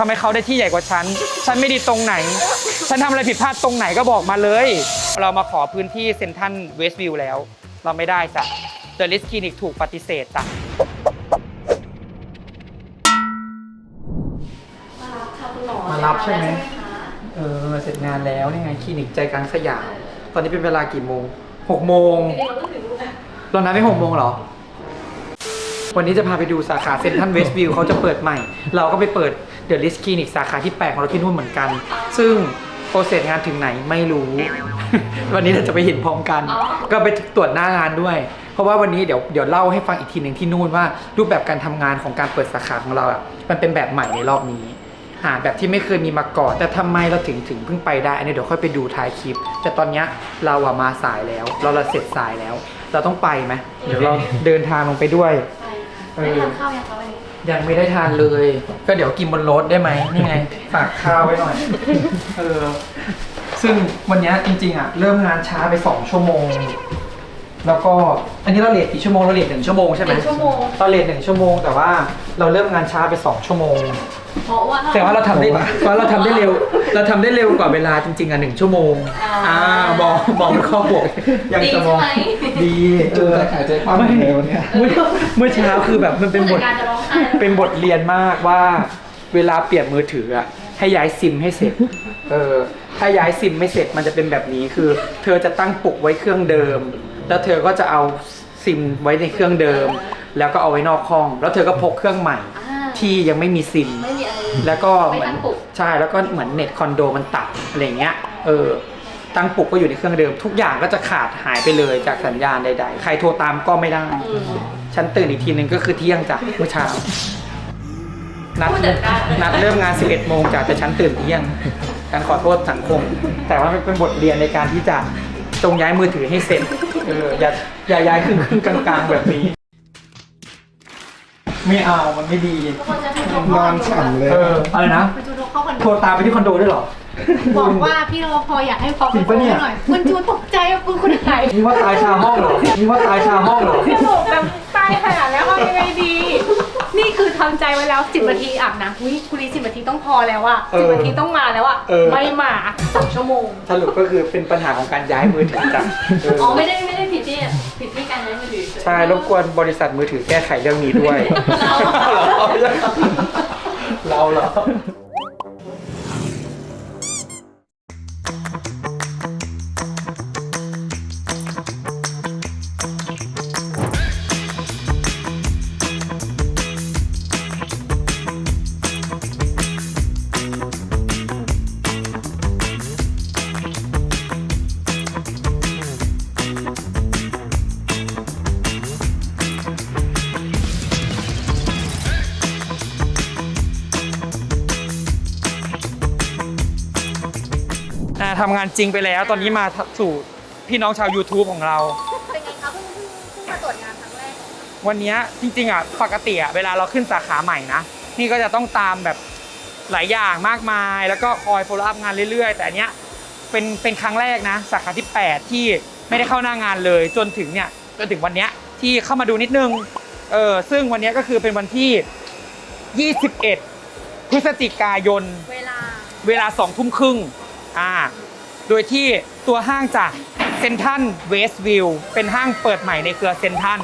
ทำไมเขาได้ที่ใหญ่กว่าฉัน ฉันไม่ดีตรงไหน ฉันทำอะไรผิดพลาดตรงไหนก็บอกมาเลย เรามาขอพื้นที่เซนทรันเวสต์วิวแล้ว เราไม่ได้จ้ะเดอะลิสคลินิกถูกปฏิเสธจ้ะมารับค่ะคุณหมอมารับใช่ไหมคะเออเสร็จงานแล้วนี่ไงคลินิกใจกลางสยาม ตอนนี้เป็นเวลากี่โมงหกโมงจริงๆเราต้องถึงนะเรานัดไปหกโมงเหรอ วันนี้จะพาไปดูสาขาเซ็นทรัลเวสต์วิวเขาจะเปิดใหม่ เราก็ไปเปิดเดอะลิสคลินิกสาขาที่แปดของเราที่นู่นเหมือนกัน ซึ่งโปรเซสงานถึงไหนไม่รู้ วันนี้เราจะไปเห็นพร้อมกัน ก็ไปตรวจหน้างานด้วย เพราะว่าวันนี้เดี๋ยวเดี๋ยวเล่าให้ฟังอีกทีหนึ่งที่นู่นว่า รูปแบบการทำงานของการเปิดสาขาของเราอะมันเป็นแบบใหม่ในรอบนี้อ่าแบบที่ไม่เคยมีมาก่อน แต่ทำไมเราถึงถึงเพิ่งไปได้ อันนี้เดี๋ยวค่อยไปดูท้ายคลิป แต่ตอนเนี้ยเราอะมาสายแล้ว เราเราเสร็จสายแล้ว เราต้องไปไหมเดี๋ยวเราเดินทางลงไปด้วยใช่ เอไม่อได้ทานข้าวยังคะวันนี้ยังไม่ได้ทานเลย ก็เดี๋ยวกินบนรถได้ไหมนี่ไง ฝากข้าวไว้หน่อย เออ ซึ่งวันเนี้ยจริงๆอะ เริ่มงานช้าไปสองชั่วโมง แล้วก็อันนี้เราเลทกี่ชั่วโมงเราเลทหนึ่งชั่วโมงใช่ไหมหนึ่งชั่วโมง เราเลทหนึ่งชั่วโมง แต่ว่าเราเริ่มงานช้าไปสองชั่วโมง เพราะว่าแต่ว่าเราทำได้ว่าเราทำได้เร็ว เราทำได้เร็วกว่าเวลาจริงๆอะหนึ่งชั่วโมงอ่ามองมองข้อบวกยังดีจะมใช่องไหมดีเออหายใจคว่ำเลยวันเนี้ย เมื่อเมื่อเช้าคือแบบมันเป็นบทผู้จัดการจะร้องไห้แล้วเป็นบทเรียนมากว่าเวลาเปลี่ยนมือถืออะให้ย้ายซิมให้เสร็จ เออถ้าย้ายซิมไม่เสร็จมันจะเป็นแบบนี้คือ เธอจะตั้งปลุกไว้เครื่องเดิม แล้วเธอก็จะเอาซิมไว้ในเครื่องเดิม แล้วก็เอาไว้นอกห้อง แล้วเธอก็พกเครื่องใหม่ อ่าที่ยังไม่มีซิม ไม่มีอะไรแล้วก็ไม่เหมือนตั้งปลุก ใช่แล้วก็เหมือนเน็ตคอนโดมันตัดอะไรเงี้ยเออตั้งปลุกก็อยู่ในเครื่องเดิม ทุกอย่างก็จะขาดหายไปเลยจากสัญญาณใด ๆ ใครโทรตามก็ไม่ได้ อืม ฉันตื่นอีกทีหนึ่งก็คือเที่ยงจ้ะเมื่อเช้า นัดผู้จัดการ นัดเริ่มงาน 11โมงจ้ะแต่ฉันตื่นเที่ยงฉันขอโทษสังคม แต่ว่ามันเป็นบทเรียนในการที่จะ จงย้ายมือถือให้เสร็จเอออย่าอย่าย้ายครึ่งครึ่งๆกลางๆแบบนี้ ไม่เอามันไม่ดีทุกคนจะให้นอนฉ่ำเลยเอออะไรนะคุณจูนเข้าคอนโดโทรตามไปที่คอนโดด้วยเหรอ บอกว่าพี่รปภอยากให้พอจริงปะเนี่ยหน่อยคุณจูนตกใจว่าคุณคุณไหนนี่ว่าตายชาห้องเหรอนี่ว่าตายชาห้องเหรอสรุปแบบตายขนาดแล้วทำยังไงดี นี่คือทำใจไว้แล้วสิบนาทีอาบน้ำอุ้ยคุณลีสิบนาทีต้องพอแล้วอะเอสิบอนาทีต้องมาแล้วอะเออ ไม่มาสองชั่วโมง สรุปก็คือเป็นปัญหาของการย้ายมือถือจ้ะเอออ๋อไม่ได้ไม่ได้ผิดที่ผิดที่การใช้มือถือใช่รบกวนบริษัทมือถือแก้ไขเรื่องนี้ด้วย เราเราเหรอ ทำงานจริงไปแล้ว ตอนนี้มาสู่พี่น้องชาว YouTube ของเรา เป็นไงคะเพิ่งเพิ่งเพิ่งมาตรวจงานครั้งแรกวันเนี้ยจริงๆอะปกติอะเวลาเราขึ้นสาขาใหม่นะนี่ก็จะต้องตามแบบหลายอย่างมากมาย แล้วก็คอย follow up งานเรื่อยๆ แต่อันเนี้ยเป็นเป็นครั้งแรกนะ สาขาที่ 8 ที่ไม่ได้เข้าหน้างานเลย จนถึงเนี่ยจนถึงวันเนี้ยที่เข้ามาดูนิดนึงเออซึ่งวันเนี้ยก็คือเป็นวันที่ 21 พฤศจิกายน เวลาเวลาสองทุ่มครึ่งอ่า โดยที่ตัวห้างจากเซนทันเวสต์วิวเป็นห้างเปิดใหม่ในเครือเซนทัน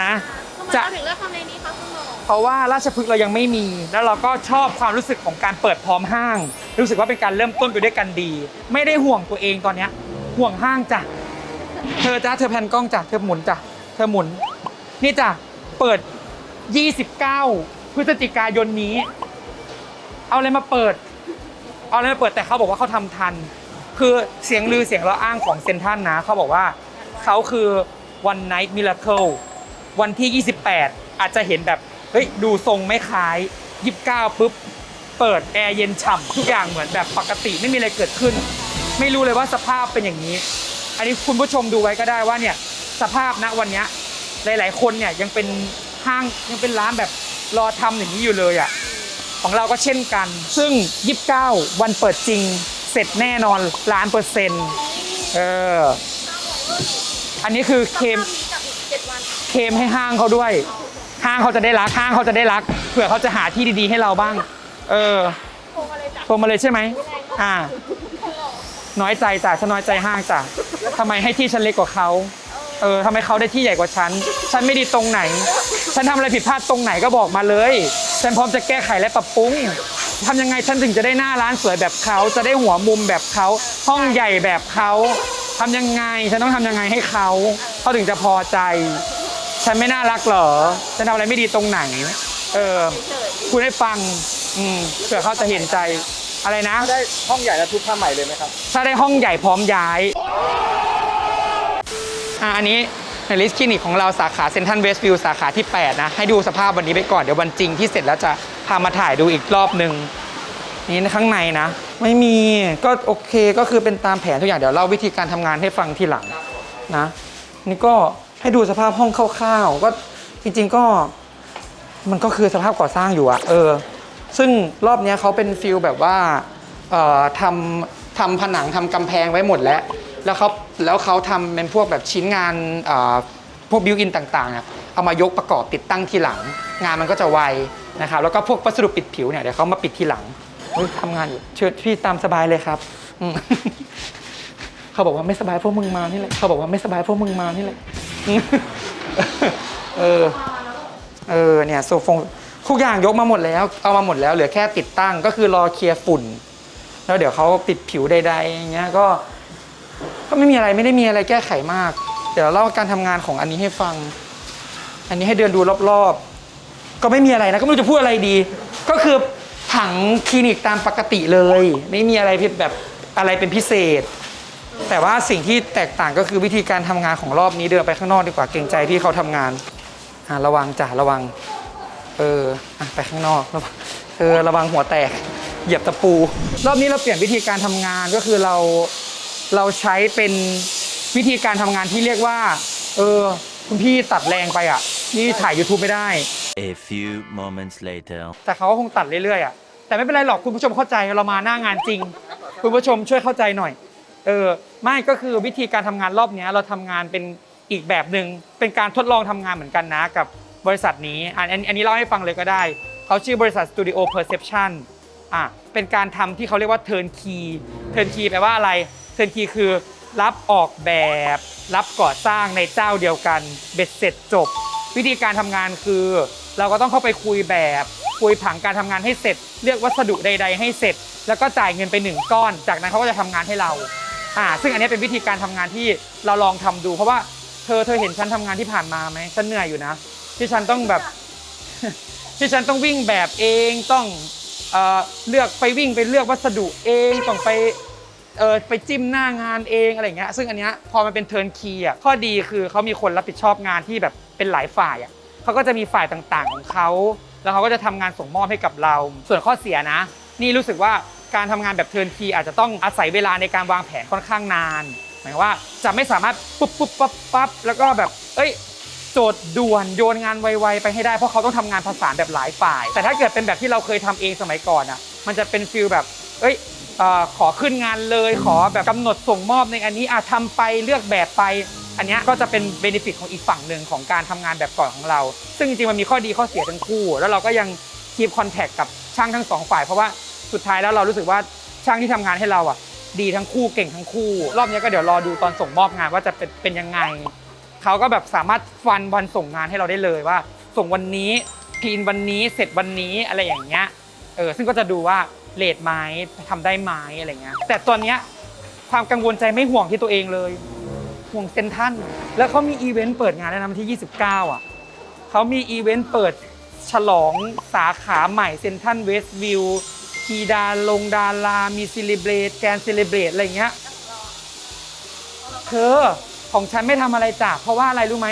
นะทำไมจะเราถึงเลือกทำในนี้คะคุณหมอเพราะว่าราชพฤกษ์เรายังไม่มี แล้วเราก็ชอบความรู้สึกของการเปิดพร้อมห้าง รู้สึกว่าเป็นการเริ่มต้นไปด้วยกันดี ไม่ได้ห่วงตัวเองตอนเนี้ยห่วงห้างจ้ะเธอจ้าเธอแพนกล้องจ้ะเธอหมุนจ้ะเธอหมุน นี่จ้ะเปิด 29 พฤศจิกายนนี้ เอาอะไรมาเปิด เอาอะไรมาเปิดแต่เขาบอกว่าเขาทำทัน คือเสียงลือเสียงเราอ้างของเซนทันนะเขาบอกว่าเขาคือ One Night Miracle วันที่ 28 อาจจะเห็นแบบ เฮ้ย ดูทรงไม่คล้าย 29 ปุ๊บ เปิดแอร์เย็นฉ่ำทุกอย่างเหมือนแบบปกติไม่มีอะไรเกิดขึ้น ไม่รู้เลยว่าสภาพเป็นอย่างนี้ อันนี้คุณผู้ชมดูไว้ก็ได้ว่าเนี่ยสภาพณวันนี้หลาย ๆ คนเนี่ยยังเป็นห้างยังเป็นร้านแบบรอทำอย่างนี้อยู่เลยอะของเราก็เช่นกัน ซึ่ง 29 วันเปิดจริง เสร็จแน่นอนล้านเปอร์เซ็นต์เอออันนี้คือเคมเคมให้ห้างเขาด้วย ห้างเขาจะได้รักห้างเขาจะได้รักเผื่อเขาจะหาที่ดีๆ ให้เราบ้าง เออโทรมาเลยใช่ไหมอ่า น้อยใจจ้ะฉันน้อยใจห้างจ้ะทำไมให้ที่ฉันเล็กกว่าเขาเออทำไมเขาได้ที่ใหญ่กว่าฉัน ฉันไม่ดีตรงไหน ฉันทำอะไรผิดพลาดตรงไหนก็บอกมาเลย ฉันพร้อมจะแก้ไขและปรับปรุง ทำยังไงฉันถึงจะได้หน้าร้านสวยแบบเขาจะได้หัวมุมแบบเขาห้องใหญ่แบบเขาทำยังไงฉันต้องทำยังไงให้เขาเขาถึงจะพอใจ ฉันไม่น่ารักเหรอฉันทำอะไรไม่ดีตรงไหน เออคุณให้ฟังอืมเผื่อเขาจะเห็นใจอะไรนะได้ห้องใหญ่แล้วทุบผ้าใหม่เลยไหมครับถ้าได้ห้องใหญ่พร้อมย้ายอะอันนี้ในลิสคลินิกของเราสาขาเซนทันเวสต์วิวสาขาที่ 8 นะ ให้ดูสภาพวันนี้ไปก่อน เดี๋ยววันจริงที่เสร็จแล้วจะ พามาถ่ายดูอีกรอบหนึ่งนี่ข้างในนะ ไม่มีก็โอเคก็คือเป็นตามแผนทุกอย่างเดี๋ยวเล่าวิธีการทำงานให้ฟังทีหลังนะ นี่ก็ให้ดูสภาพห้องคร่าวๆก็จริง ๆก็มันก็คือสภาพก่อสร้างอยู่อะเออ ซึ่งรอบนี้เขาเป็นฟิลแบบว่าเอ่อทำทำผนังทำกำแพงไว้หมดแล้ว แล้วเขาแล้วเขาทำเป็นพวกแบบชิ้นงานเอ่อพวกบิวอินต่างๆเนี่ย เอามายกประกอบติดตั้งทีหลัง งานมันก็จะไวนะครับแล้วก็พวกวัสดุปิดผิวเนี่ยเดี๋ยวเขามาปิดทีหลังทำงานอยู่เชิญพี่ตามสบายเลยครับเขาบอกว่าไม่สบายพวกมึงมานี่แหละเขาบอกว่าไม่สบายพวกมึงมานี่แหละเออเออเนี่ยโซฟงทุกอย่างยกมาหมดแล้ว เอามาหมดแล้วเหลือแค่ติดตั้งก็คือรอเคลียร์ฝุ่น แล้วเดี๋ยวเขาปิดผิวใดๆอย่างเงี้ยก็ ก็ไม่มีอะไรไม่ได้มีอะไรแก้ไขมาก เดี๋ยวเล่าการทำงานของอันนี้ให้ฟัง อันนี้ให้เดินดูรอบๆ ก็ไม่มีอะไรนะ ก็ไม่รู้จะพูดอะไรดี ก็คือผังคลินิกตามปกติเลย ไม่มีอะไรผิดแบบอะไรเป็นพิเศษ แต่ว่าสิ่งที่แตกต่างก็คือวิธีการทำงานของรอบนี้เดินไปข้างนอกดีกว่าเกรงใจพี่เขาทำงานอะระวังจ้ะระวัง เอออะไปข้างนอกระวังเออระวังหัวแตก เหยียบตะปู รอบนี้เราเปลี่ยนวิธีการทำงานก็คือเราเราใช้เป็นวิธีการทำงานที่เรียกว่า เออคุณพี่ตัดแรงไปอะ นี่ถ่าย YouTube ไม่ได้ A few moments later. แต่เขาก็คงตัดเรื่อยๆอะแต่ไม่เป็นไรหรอกคุณผู้ชมเข้าใจเรามาหน้างานจริง คุณผู้ชมช่วยเข้าใจหน่อยเออไม่ก็คือวิธีการทำงานรอบเนี้ยเราทำงานเป็นอีกแบบหนึ่งเป็นการทดลองทำงานเหมือนกันนะกับบริษัทนี้อันอันอันนี้เล่าให้ฟังเลยก็ได้เขาชื่อบริษัท Studio Perception อะเป็นการทำที่เขาเรียกว่า turnkey turnkey แปลว่าอะไร turnkey คือรับออกแบบ รับก่อสร้างในเจ้าเดียวกันเบ็ดเสร็จจบ วิธีการทำงานคือ เราก็ต้องเข้าไปคุยแบบ คุยผังการทำงานให้เสร็จ เลือกวัสดุใด ๆ ให้เสร็จ แล้วก็จ่ายเงินไปหนึ่งก้อน จากนั้นเขาก็จะทำงานให้เราอ่าซึ่งอันนี้เป็นวิธีการทำงานที่เราลองทำดู เพราะว่าเธอเธอเห็นฉันทำงานที่ผ่านมาไหมฉันเหนื่อยอยู่นะ ที่ฉันต้องแบบที่ฉันต้องวิ่งแบบเองต้องเอ่อเลือกไปวิ่งไปเลือกวัสดุเองต้องไปเออไปจิ้มหน้างานเองอะไรเงี้ยซึ่งอันเนี้ยพอมันเป็นเทิร์นคีอะข้อดีคือเขามีคนรับผิดชอบงานที่แบบ เป็นหลายฝ่ายอะเขาก็จะมีฝ่ายต่างๆของเขาแล้วเขาก็จะทำงานส่งมอบให้กับเรา ส่วนข้อเสียนะ นี่รู้สึกว่าการทำงานแบบเทิร์นคีอาจจะต้องอาศัยเวลาในการวางแผนค่อนข้างนาน หมายว่าจะไม่สามารถปุ๊บปุ๊บปั๊บปั๊บแล้วก็แบบเอ้ยโจทย์ด่วนโยนงานไวๆไปให้ได้เพราะเขาต้องทำงานผสานแบบหลายฝ่าย แต่ถ้าเกิดเป็นแบบที่เราเคยทำเองสมัยก่อนอะมันจะเป็นฟิลแบบเอ้ยอขอขึ้นงานเลยขอแบบกำหนดส่งมอบในอันนี้อะทำไปเลือกแบบไป อันนี้ก็จะเป็นเบนฟิตของอีกฝั่งหนึ่งของการทำงานแบบก่อนของเรา ซึ่งจริงๆมันมีข้อดีข้อเสียทั้งคู่ แล้วเราก็ยังคีบคอนแทคกับช่างทั้งสองฝ่าย เพราะว่าสุดท้ายแล้วเรารู้สึกว่าช่างที่ทำงานให้เราอะ ดีทั้งคู่เก่งทั้งคู่ รอบนี้ก็เดี๋ยวรอดูตอนส่งมอบงานว่าจะเป็นเป็นยังไงเขาก็แบบสามารถฟันวันส่งงานให้เราได้เลยว่า ส่งวันนี้พีนวันนี้เสร็จวันนี้อะไรอย่างเงี้ยเออซึ่งก็จะดูว่าเลทไหมทำได้ไหมอะไรเงี้ยแต่ตอนเนี้ยความกังวลใจไม่ห่วงที่ตัวเองเลย ห่วงเซนทันแล้วเขามีอีเวนต์เปิดงานแล้วนะวันที่ 29 อะเขามีอีเวนต์เปิดฉลองสาขาใหม่เซนทันเวสต์วิวทีดาลงดารามีซิลิเบรตแกนซิลิเบรตอะไรเงี้ยเธอของฉันไม่ทำอะไรจ้ะเพราะว่าอะไรรู้ไหม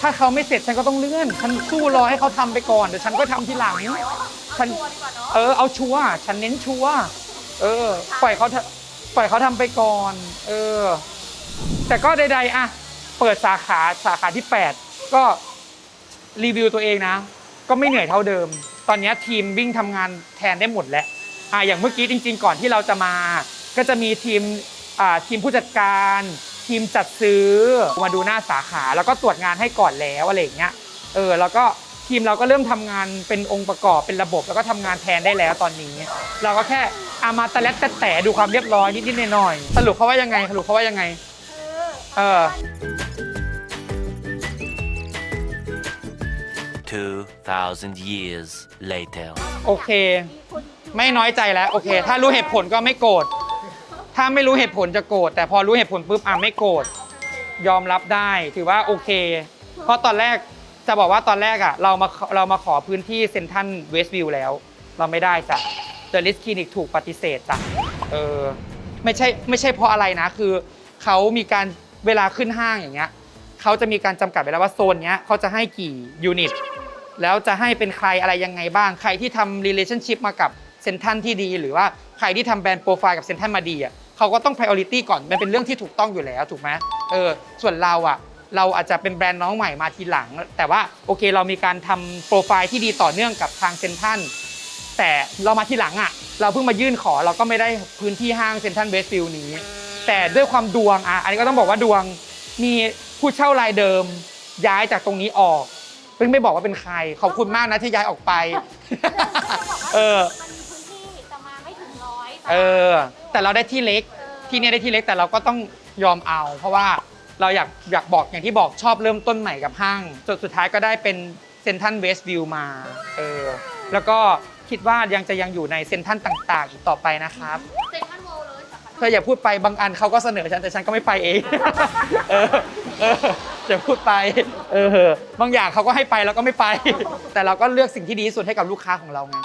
ถ้าเขาไม่เสร็จฉันก็ต้องเลื่อน ฉันสู้รอให้เขาทำไปก่อนเดี๋ยวฉันก็ทำทีหลังฉันเออเอาชัวร์ฉันเน้นชัวร์เออ ปล่อยเขาเถอะปล่อยเขาทำไปก่อน เออ แต่ก็ใดๆอะเปิดสาขาสาขาที่ 8 ก็รีวิวตัวเองนะ ก็ไม่เหนื่อยเท่าเดิม ตอนนี้ทีมวิ่งทำงานแทนได้หมดแล้วอะอย่างเมื่อกี้จริง ๆ ก่อนที่เราจะมา ก็จะมีทีมอ่าทีมผู้จัดการ ทีมจัดซื้อมาดูหน้าสาขาแล้วก็ตรวจงานให้ก่อนแล้วอะไรอย่างเงี้ยเออแล้วก็ทีมเราก็เริ่มทำงานเป็นองค์ประกอบเป็นระบบ แล้วก็ทำงานแทนได้แล้วตอนนี้ เราก็แค่อามาตะเล็ดตะแต่ดูความเรียบร้อยนิดๆหน่อยๆสรุปเขาว่ายังไงสรุปเขาว่ายังไง เออ 2,000 years later. โอเค ไม่น้อยใจแล้วโอเค ถ้ารู้เหตุผลก็ไม่โกรธถ้าไม่รู้เหตุผลจะโกรธแต่พอรู้เหตุผลปุ๊บอะไม่โกรธยอมรับได้ ถือว่าโอเค เพราะตอนแรกจะบอกว่าตอนแรกอะเรามาเรามาขอพื้นที่เซนทันเวสต์วิวแล้ว เราไม่ได้จ้ะเดอะลิสคลินิกถูกปฏิเสธจ้ะเออไม่ใช่ไม่ใช่เพราะอะไรนะคือเขามีการ เวลาขึ้นห้างอย่างเงี้ยเขาจะมีการจำกัดไว้แล้วว่าโซนเนี้ยเขาจะให้กี่ยูนิตแล้วจะให้เป็นใครอะไรยังไงบ้าง ใครที่ทำ relationship มากับเซนทันที่ดี หรือว่าใครที่ทำแบรนด์โปรไฟล์กับเซนทันมาดีอะเขาก็ต้อง priority ก่อน มันเป็นเรื่องที่ถูกต้องอยู่แล้วถูกไหมเออส่วนเราอะเราอาจจะเป็นแบรนด์น้องใหม่มาทีหลัง แต่ว่าโอเคเรามีการทำโปรไฟล์ที่ดีต่อเนื่องกับทางเซนทันแต่เรามาทีหลังอะเราเพิ่งมายื่นขอเราก็ไม่ได้พื้นที่ห้างเซนทันเวสต์ฟิลนี้ แต่ด้วยความดวงอะอันนี้ก็ต้องบอกว่าดวงมีผู้เช่ารายเดิม ย้ายจากตรงนี้ออกเพิ่งไม่บอกว่าเป็นใคร ขอบคุณมากนะที่ย้ายออกไป เออ มันมีพื้นที่แต่มาไม่ถึงร้อยเออ แต่เราได้ที่เล็ก ที่เนี่ยได้ที่เล็กแต่เราก็ต้องยอมเอา เพราะว่าเราอยากอยากบอกอย่างที่บอกชอบเริ่มต้นใหม่กับห้างจนสุดท้ายก็ได้เป็นเซนทันเวสต์วิวมา เออ แล้วก็คิดว่ายังจะยังอยู่ในเซนทันต่าง ๆ อีกต่อไปนะครับ เซ็นท ธออย่าพูดไปบางอันเขาก็เสนอฉันแต่ฉันก็ไม่ไปเอง เออเอออย่าพูดไป เออบางอย่างเขาก็ให้ไปแล้วก็ไม่ไป แต่เราก็เลือกสิ่งที่ดีที่สุดให้กับลูกค้าของเราไง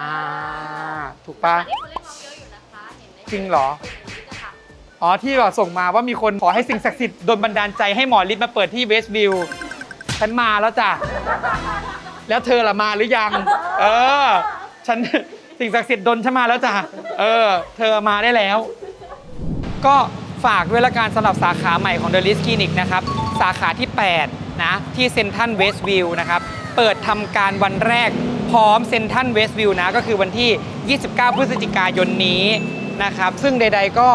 อ่าถูกปะนี่คนเล่นน้องเยอะอยู่นะคะเห็นในจริงเหรอนะคะอ๋อที่แบบส่งมาว่ามีคนขอให้สิ่งศักดิ์สิทธิ์โดนบันดาลใจให้หมอฤทธิ์มาเปิดที่เวสต์วิวฉันมาแล้วจ้ะแล้วเธอละมาหรือยัง เออฉัน สิ่งศักดิ์สิทธิ์ดนฉันมาแล้วจ้ะเออ เธอมาได้แล้ว ก็ฝากด้วยละกันสำหรับสาขาใหม่ของ The List Clinic นะครับ สาขาที่ 8 นะ ที่เซนทันเวสต์วิวนะครับ เปิดทำการวันแรกพร้อมเซนทันเวสต์วิวนะ ก็คือวันที่ 29 พฤศจิกายนนี้นะครับ ซึ่งใด ๆ ก็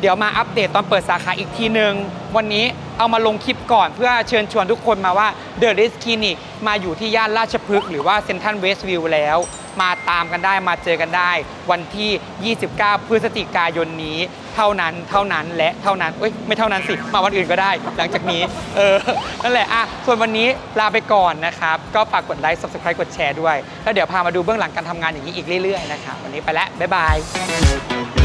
เดี๋ยวมาอัปเดตตอนเปิดสาขาอีกทีหนึ่งวันนี้เอามาลงคลิปก่อนเพื่อเชิญชวนทุกคนมาว่า The List Clinic มาอยู่ที่ย่านราชพฤกษ์หรือว่าเซนทันเวสต์วิวแล้ว มาตามกันได้มาเจอกันได้ วันที่ 29 พฤศจิกายนนี้ เท่านั้นเท่านั้นและเท่านั้นเอ้ยไม่เท่านั้นสิ มาวันอื่นก็ได้ หลังจากนี้เออนั่นแหละอะส่วนวันนี้ลาไปก่อนนะครับ ก็ฝากกดไลค์ subscribe กดแชร์ด้วย แล้วเดี๋ยวพามาดูเบื้องหลังการทำงานอย่างนี้อีกเรื่อยๆนะครับวันนี้ไปแล้วบ๊ายบาย